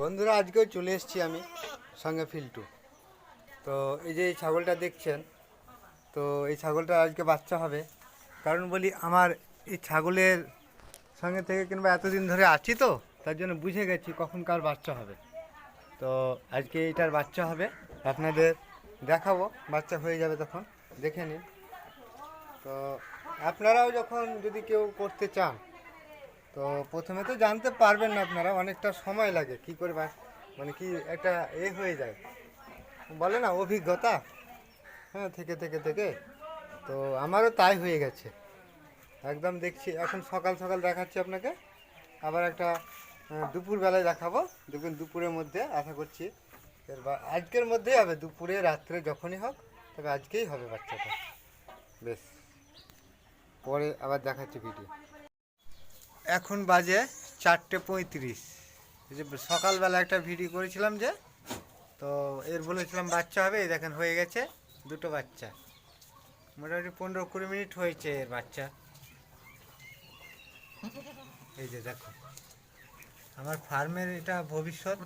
বন্ধুরা, আজকেও চলে এসেছি আমি সঙ্গে ফিল্টু তো এই যে এই ছাগলটা দেখছেন, তো এই ছাগলটা আজকে বাচ্চা হবে। কারণ বলি, আমার এই ছাগলের সঙ্গে থেকে কিংবা এতদিন ধরে আছি তো, তার জন্য বুঝে গেছি কখন কার বাচ্চা হবে। তো আজকে এইটার বাচ্চা হবে, আপনাদের দেখাবো, বাচ্চা হয়ে যাবে তখন, দেখে নিন। তো আপনারাও যখন যদি কেউ করতে চান তো প্রথমে তো জানতে পারবেন না আপনারা, অনেকটা সময় লাগে। কি করে মানে কি একটা এ হয়ে যায়। বলে না, অভিজ্ঞতা। হ্যাঁ থেকে থেকে থেকে। তো আমারও তাই হয়ে গেছে। একদম দেখছি, এখন সকাল সকাল দেখাচ্ছি আপনাকে। আবার একটা দুপুরবেলায় দেখাবো। দেখবেন দুপুরের মধ্যে আশা করছি এর বা আজকের মধ্যেই হবে। দুপুরে, রাত্রে যখনই হোক, তবে আজকেই হবে বাচ্চাটা। বেশ। পরে আবার দেখাচ্ছি ভিডিও এখন বাজে চারটে পঁয়ত্রিশ। যে সকালবেলা একটা ভিডিও করেছিলাম যে, তো এর বলেছিলাম বাচ্চা হবে, এই দেখেন হয়ে গেছে দুটো বাচ্চা। মোটামুটি পনেরো কুড়ি মিনিট হয়েছে এর বাচ্চা। এই যে দেখো, আমার ফার্মের এটা ভবিষ্যৎ।